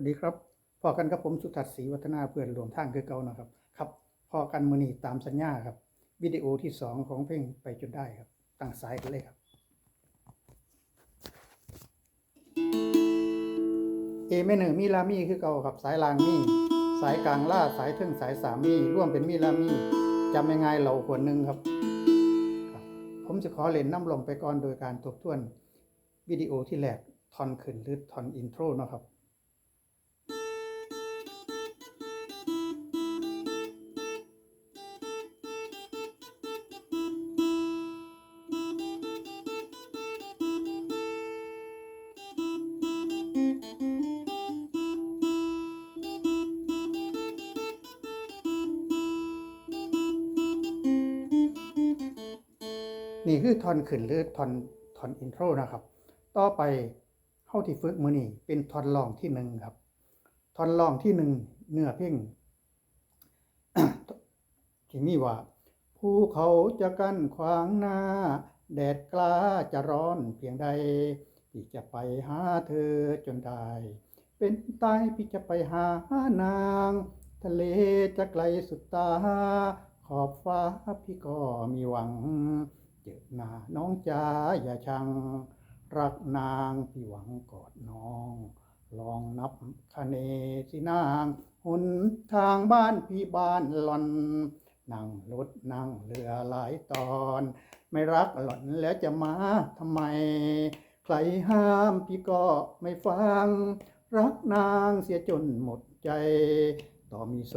วัสดีครับพอกันกับผมสุทัศน์ศรีวัฒนาเพื่อนรวมทางคือเก่านะครับครับพอกันมือนี้ตามสัญญาครับ วิดีโอที่สองของเพลงไปจนได้ครับตั้งสายกันเลยครับ เอเมเนอร์มีลามีคือเก่าครับสายลางมีสายกลางล่าสายเทึงสายสามมีร่วมเป็นมีลามีจำยังไงเหล่าขวดหนึ่งครับ ผมจะขอเล่นน้ำลงไปก่อนโดยการทบทวนวิดีโอที่แรกทอนขึ้นหรือทอนอินโทรนะครับ นี่คือทอนขึ้นหรือทอนทอนอินโทรนะครับ ต่อไปเข้าที่ฝึกมือนี่เป็นทอนรองที่หนึ่งครับทอนรองที่หนึ่งเนื้อเพลงที่มีว่าภูเขาจะกั้นขวางหน้า แดดกล้าจะร้อนเพียงใดพี่จะไปหาเธอจนได้ เป็นตายพี่จะไปหานาง ทะเลจะไกลสุดตา ขอบฟ้าพี่ก็มีหวัง จอหน้าน้องจ๋าอย่าชัง รักนางพี่หวังกอดน้อง ลองนับคะเนสินางหนทางบ้านพี่บ้านหล่อน นั่งรถนั่งเรือหลายตอน ไม่รักหล่อนแล้วจะมาทำไม ใครห้ามพี่ก็ไม่ฟัง รักนางเสียจนหมดใจ ต่อมีโซ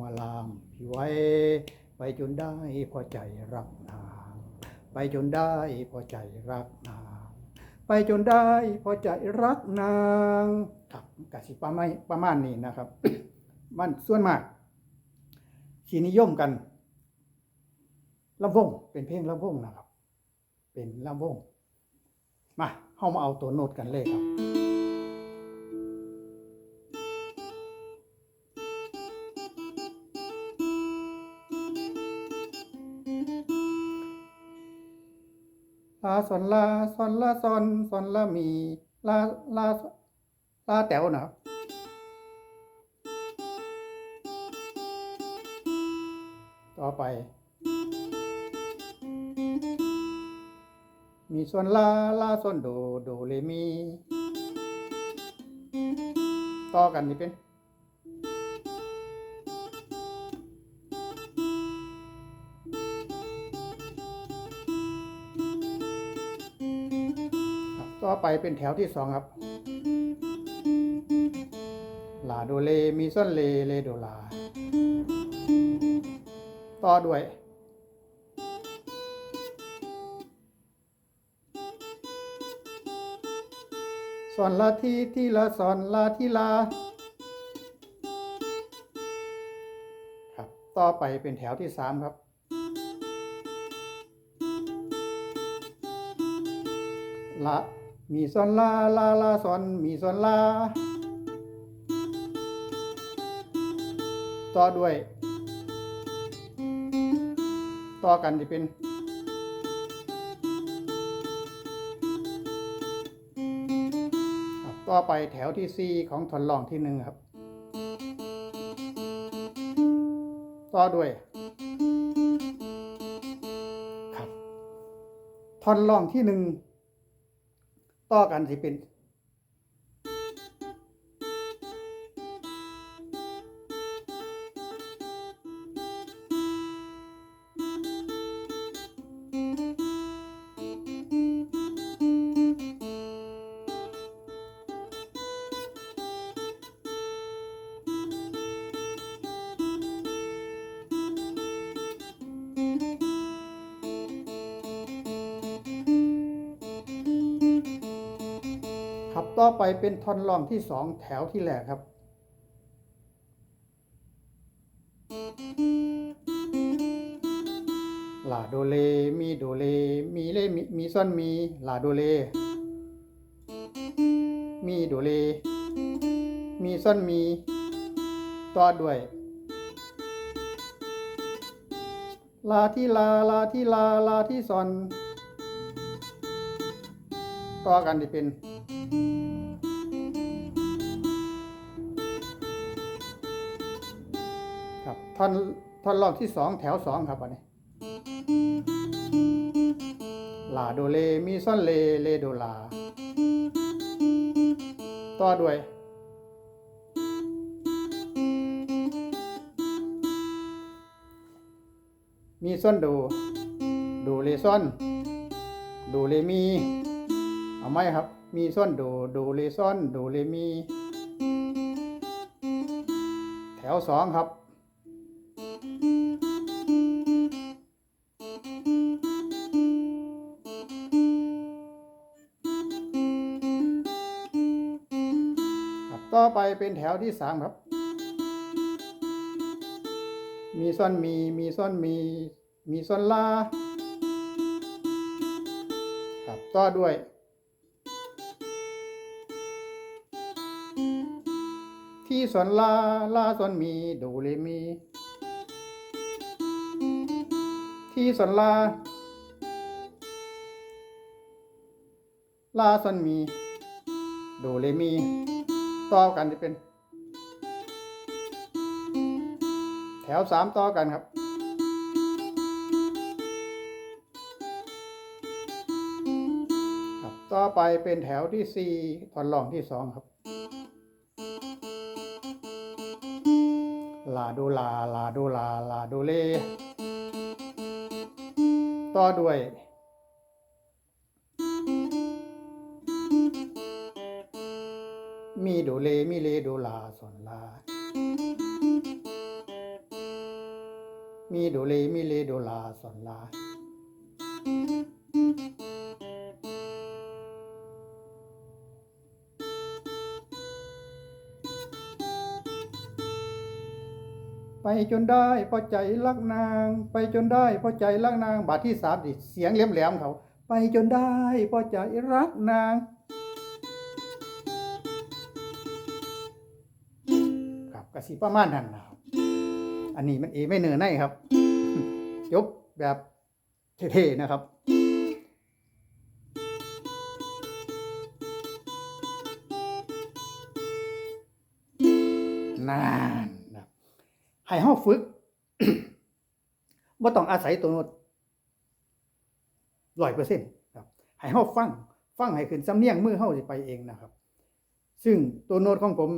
มาลามพี่ไว้ ไปจนได้พอใจรักนาง ไปจนได้พอใจรักนาง ไปจนได้พอใจรักนางครับกสิประมาณประมาณนี้นะครับ มันส่วนมากสีนิยมกันลำวงเป็นเพลงลำวงนะครับ เป็นลำวงมาเข้ามาเอาตัวโน้ตกันเลยครับ ลาซอนลาซอนลาซอนซอนลามีลาลาลาแต๋วนะต่อไป มีส่วนลาลาส่วนโดโดเรมี ต่อกันนี่เป็น ไปเป็นแถวที่สองครับลาโดเลมีส้นเลเลโดลา ต่อด้วยสอนลาทีทีละสอนลาทีลาครับต่อไปเป็นแถวที่สามครับ ละ มีส่วนลาลาลาส่วนมีส่วนลา ต่อด้วย ต่อกันที่เป็น ต่อไปแถวที่สี่ของทอนรองที่หนึ่งครับ ต่อด้วยครับทอนรองที่หนึ่ง ต่อกันสิเป็น ครับต่อไปเป็นท่อนรองที่สองแถวที่แรกครับ ลาโดเลมีโดเลมีเลมีมีซ่อนมีลาโดเล มีโดเล มีซ่อนมีต่อด้วยลาที่ลาลาที่ลาลาที่ซอน ต่อกันที่เป็น ครับท่อนท่อนรอบที่สองแถวสองครับอันนี้ลาโดเลมีซ่อนเลเลโดลา ต่อด้วยมีซ่อนดูดูเลซ่อนดูเลมี เอาไหมครับ มีซ่อนโดโดเลซ่อนโดเลมี แถวสองครับ ต่อไปเป็นแถวที่สามครับ มีซ่อนมี มีซ่อนมี มีซ่อนลาครับต่อด้วย ที่ซ่อนลาลาซ่อนมีโดเรมี ที่ซ่อนลาลาซ่อนมีโดเรมี ต่อกันจะเป็น แถวสามต่อกันครับครับต่อไปเป็นแถวที่สี่ท่อนรองที่สองครับ ลาโดลาลาโดลาลาโดเล ต่อด้วยมีโดเลมีเลโดลาสอนลา มีโดเลมีเลโดลาสอนลา จนได้เพอใจรักนาง ไปจนได้เพอใจรักนาง บาทที่สามดิเสียงแหลมๆเขา ไปจนได้เพอใจรักนาง ครับกระสิประมาณนั้นนะครับอันนี้มันเอไม่เนือในครับจบแบบเท่ๆนะครับนานนะ ให้เฮาฝึกบ่ต้องอาศัยตัวโน้ตร้อยเปอร์เซ็นต์ครับให้เฮาฟัง ฟังให้ขึ้นสำเนียงมือเฮาสิไปเองนะครับ ซึ่งตัวโน้ตของผม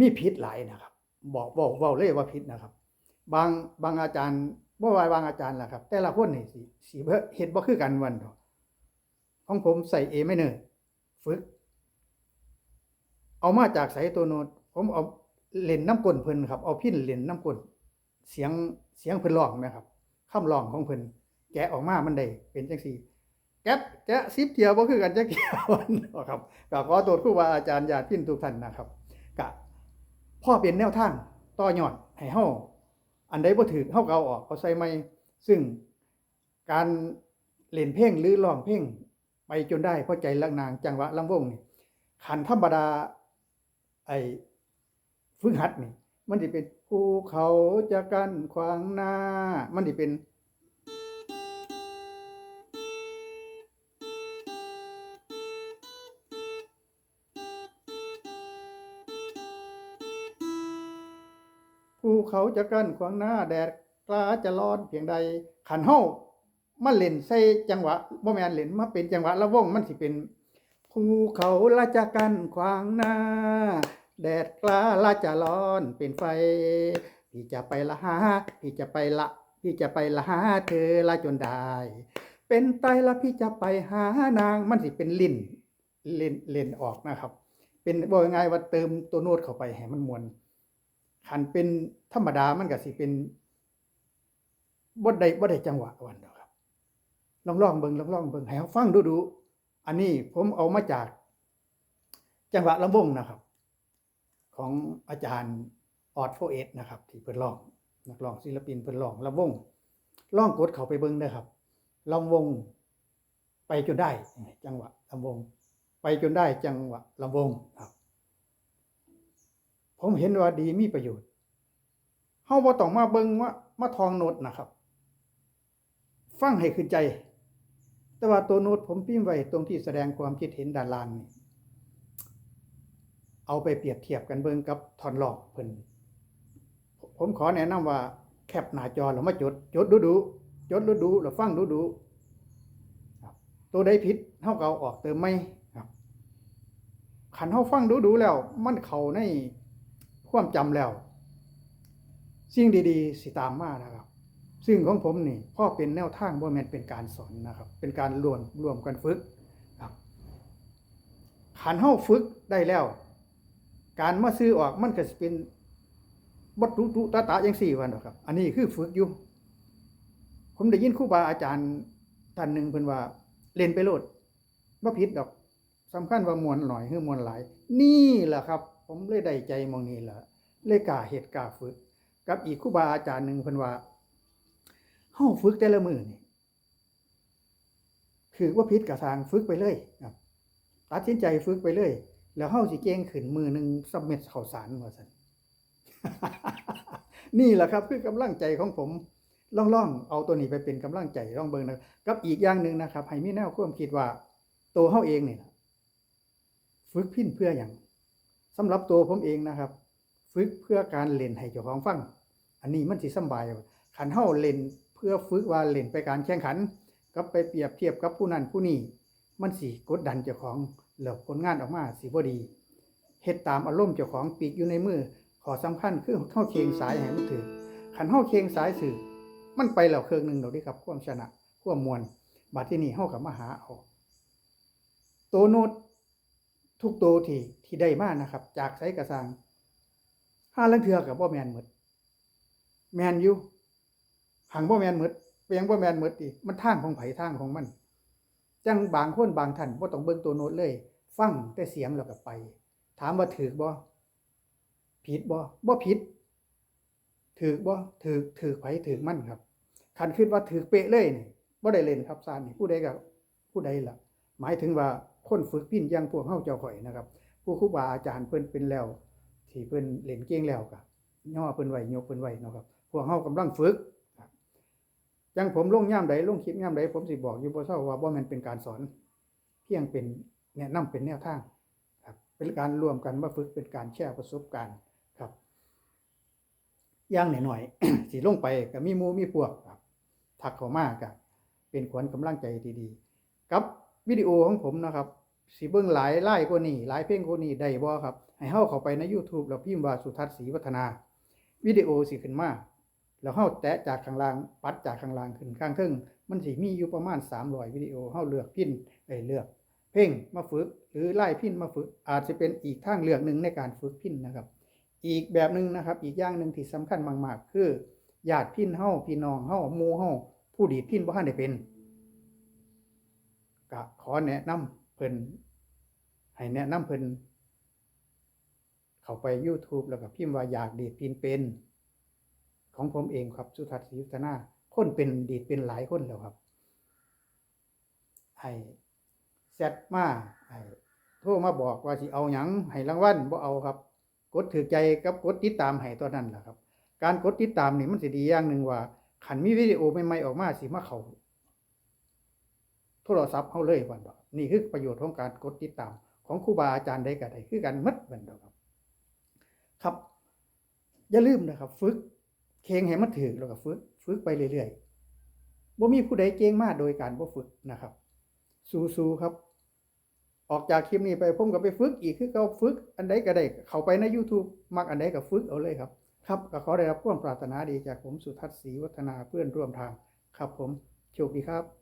มีผิดหลายนะครับ บอกบอกเว้าเลยว่าผิดนะครับ บางบางอาจารย์บ่ว่าบางอาจารย์ล่ะครับ แต่ละคนนี่สิสิเฮ็ดเฮ็ดบ่คือกันวันดอกของผมใส่ A ไม่เนอฝึก เอามาจากใส่ตัวโน้ตผมเอา เล่นน้ำกลนเพิ่นครับเอาพินเล่นน้ำกลนเสียงเสียงเพิ่นร้องนะครับคำร้องของเพิ่นแกะออกมามันได้เป็นจังซี่แก๊ปแกะซิปเทียวบ่คือกันจักเทียววันนะครับก็ขอโทษครูบาอาจารย์ญาติพี่ทุกท่านนะครับก็พ่อเป็นแนวทางต่อยอดให้เฮาอันใดบ่ถือเฮาก็เอาออกเอาใส่ใหม่ซึ่งการเล่นเพลงหรือร้องเพลงไปจนได้เพราะใจลักนางจังหวะลำวงนี่ขันธรรมดาไอ ฝึกหัดนี่ มันสิเป็นภูเขาจะกั้นขวางหน้า มันสิเป็น ภูเขาจะกั้นขวางหน้าแดดกล้าจะร้อนเพียงใดขันเฮามาเล่นใส่จังหวะบ่แม่นเล่นมาเป็นจังหวะละวงมันสิเป็นภูเขาละจะกันขวางหน้า แดดกล้าละจะร้อนเป็นไฟ พี่จะไปละหา พี่จะไปละ พี่จะไปละหาเธอละจนได้ เป็นไตละพี่จะไปหานางมันสิเป็นลิ้นเล่นเล่นออกนะครับ เป็นบอกง่ายๆว่าเติมตัวโน้ตเข้าไปให้มันมวนขันเป็นธรรมดามันก็สิเป็นบ่ได้บ่ได้จังหวะวันเดียวครับลองลองเบิงลองลองเบิงให้เขาฟังดูดูอันนี้ผมเอามาจาก จังหวะลำวงนะครับ ของอาจารย์ออดโฟเอสนะครับ ที่เพิ่นร้อง นักร้องศิลปินเพิ่นร้องลำวงลองกดเขาไปเบิ่งได้ครับลำวงไปจนได้ จังหวะลำวง ไปจนได้จังหวะลำวงครับ ผมเห็นว่าดีมีประโยชน์เฮาบ่ต้องมาเบิ่งว่ามาทองโน้ตนะครับ ฟังให้ขึ้นใจ แต่ว่าตัวโน้ตผมพิมพ์ไว้ตรงที่แสดงความคิดเห็นด้านล่างนี่ เอาไปเปรียบเทียบกันเบิ่งกับท่อนร้องเพิ่นผมขอแนะนำว่าแคปหน้าจอแล้วมาจดจดดูดูๆจดดูดูๆแล้วฟังดูดูๆตัวใดผิดเฮาก็เอาออกเติมไหมครับขันเฮาฟังดูดูๆแล้ว มันเข้าในความจำแล้ว สิ่งดีๆ สิตามมานะครับ ซึ่งของผมนี่พ่อเป็นแนวทางบ่แม่นเป็นการสอนนะครับ เป็นการรวมรวมกันฝึกครับขันเฮาฝึกได้แล้ว การมาซื้อออกมันก็สิเป็นบัตตุตุตาตาจังสี่วันหรอกครับ อันนี้คือฝึกอยู่ ผมได้ยินครูบาอาจารย์ท่านหนึ่งเพิ่นว่าเล่นไปโลดบ่าผิดดอกสำคัญว่ามวลหน่อยคือมวลหลาย นี่แหละครับ ผมเลยได้ใจมองนี้แหละเลยกาเฮ็ดกาฝึก กับอีกครูบาอาจารย์หนึ่งเพิ่นว่าเฮาฝึกแต่ละมือนี่คือว่าผิดกับทางฝึกไปเลยครับตัดสินใจฝึกไปเลย แล้วเฮาสิเก่งขึ้นมือหนึ่งสำเม็ดข้าวสารว่าซั่นนี่แหละครับคือกำลังใจของผมล่องๆเอาตัวนี้ไปเป็นกำลังใจล่องเบิงนะกับอีกอย่างหนึ่งนะครับให้มีแนวความคิดว่าตัวเฮาเองนี่นะฝึกพิ้นเพื่ออย่างสำหรับตัวผมเองนะครับ ฝึกเพื่อการเล่นให้เจ้าของฟัง อันนี้มันสิสบายขันเฮาเล่นเพื่อฝึกว่าเล่นไปการแข่งขัน กับไปเปรียบเทียบกับผู้นั้นผู้นี้มันสิกดดันเจ้าของ แล้วผลงานออกมาสิบ่ดีเฮ็ดตามอารมณ์เจ้าของปีกอยู่ในมือขอสำคัญคือเฮาเคงสายให้มันถึงคันเฮาเคงสายสื่อมันไปแล้วเครื่องหนึงดอกเดิครับความชนะความมวลบัดที่นี่เฮาก็มาหาเอาตัวโน้ตทุกตัวที่ที่ได้มานะครับ จากไสกระสังห้าลังเทือกับบ่แมนหมดแมนอยู่หังบ่แมนหมดเปียงบ่แมนหมดอีมันทางของไผทางของมัน จังบางคนบางท่านบ่ต้องเบิ่งตัวโน้ตเลย ฟังแต่เสียงแล้วก็ไป ถามว่าถูกบ่ผิดบ่บ่ผิดถูกบ่ถูกถูกไผถูกมันครับคันคิดว่าถูกเป๊ะเลยนี่บ่ได้เล่นครับซานนี่ผู้ใดก็ผู้ใดล่ะ หมายถึงว่าคนฝึกพินอยังพวกเฮาเจ้าข่อยนะครับ ผู้ครูบาอาจารย์เพิ่นเป็นแล้วที่เพิ่นเล่นเก่งแล้วก็ย่อเพิ่นไว้ยกเพิ่นไว้เนาะครับพวกเฮากำลังฝึก จังผมลงย่ามใดลงคลิปย่ามใดผมสิบอกอยู่บ่เซาว่าบ่แม่นเป็นการสอน เพียงเป็นแนะนำเป็นแนวทางครับเป็นการร่วมกันมาฝึกเป็นการแชร์ประสบการณ์ครับย่างหน่อยๆสิลงไปก็มีหมู่มีพวกครับทักเข้ามาก็เป็นขวัญกำลังใจดีๆกับวิดีโอของผมนะครับสิเบิ่งหลายไล่กว่านี้หลายเพลงกว่านี้ได้บ่ครับ ให้เฮาเข้าไปใน YouTube แล้วพิมพ์ว่าสุทัศน์ศรีวัฒนา วิดีโอสิขึ้นมา แล้วเฮาแตะจากข้างล่างปัดจากข้างล่างขึ้นข้างเทึงมันสิมีอยู่ประมาณ 300 วิดีโอเฮาเลือกพินเอ้ยเลือก เพลงมาฝึกหรือไล่พินมาฝึก อาจจะเป็นอีกทางเลือกหนึ่งในการฝึกพินนะครับ อีกแบบหนึ่งนะครับอีกอย่างหนึ่งที่สำคัญมากๆ คือญาติพินเฮาพี่น้องเฮาหมู่เฮาผู้ดีพินบ่ทันได้เป็นก็ขอแนะนำเพิ่นให้แนะนำเพิ่นเข้าไป YouTube แล้วก็พิมพ์ว่าอยากดีดพินเป็น ของผมเองครับสุทัศน์ศรีวัฒนาคนเป็นดีดเป็นหลายคนแล้วครับให้แซดมาให้โทรมาบอกว่าสิเอาหยังให้รางวัลบ่เอาครับ กดถือใจกับกดติดตามให้ตัวนั้นแหละครับ การกดติดตามนี่มันสิดีอย่างหนึ่งว่าขันมีวิดีโอใหม่ๆออกมาสิมาเขาโทรศัพท์เขาเลยวันดอกนี่คือประโยชน์ของการกดติดตาม ของครูบาอาจารย์ใดก็ได้คือกันหมัดบันดอกครับ ครับ อย่าลืมนะครับ ฝึก เคงให้มันถือแล้วก็ฝึกฝึกไปเรื่อยๆบ่มีผู้ใดเก่งมากโดยการบ่ฝึกนะครับ สู้ๆครับ ออกจากคลิปนี้ไปผมก็ไปฝึกอีกคือเขาฝึกอันใดก็ได้เข้าไปใน YouTube มักอันใดก็ฝึกเอาเลยครับ ครับก็ขอได้รับความปรารถนาดีจากผมสุทัศน์ศรีวัฒนาเพื่อนร่วมทางครับผมโชคดีครับ